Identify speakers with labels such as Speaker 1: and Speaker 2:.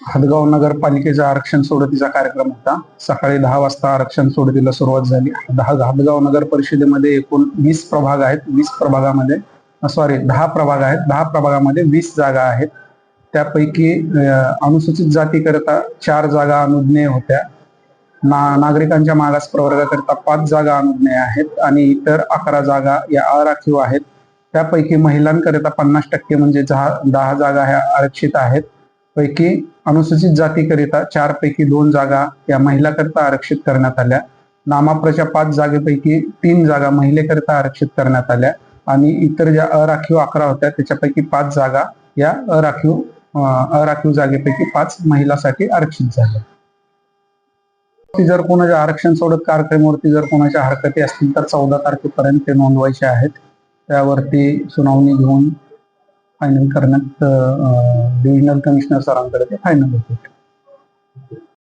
Speaker 1: हदगाव नगरपालिकेचा आरक्षण सोडतीचा कार्यक्रम होता. सकाळी दहा वाजता आरक्षण सोडतीला सुरुवात झाली. दहा हदगाव नगर परिषदेमध्ये एकूण वीस प्रभाग आहेत. वीस प्रभागामध्ये सॉरी दहा प्रभाग आहेत. दहा प्रभागामध्ये वीस जागा आहेत. त्यापैकी अनुसूचित जातीकरिता चार जागा अनुज्ञेय होत्या. ना नागरिकांच्या मागास प्रवर्गाकरिता पाच जागा अनुज्ञेय आहेत आणि इतर अकरा जागा या अराखीव आहेत. त्यापैकी महिलांकरिता पन्नास टक्के म्हणजे दहा दहा जागा ह्या आरक्षित आहेत. पैकी अनुसूचित जातीकरिता चार पैकी दोन जागा या महिलाकरिता आरक्षित करण्यात आल्या. नामाप्रच्या पाच जागेपैकी तीन जागा महिलेकरिता आरक्षित करण्यात आल्या. आणि इतर ज्या अराखीव अकरा होत्या त्याच्यापैकी पाच जागा या अराखीव अराखीव जागेपैकी पाच महिलासाठी आरक्षित झाल्या. ती जर कोणाच्या आरक्षण सोडत कार्यक्रमावरती जर कोणाच्या हरकती असतील तर चौदा तारखेपर्यंत ते नोंदवायचे आहेत. त्यावरती सुनावणी घेऊन फायनल करण्यात डिव्हिजनल कमिशनर सरांकडे ते फायनल होते.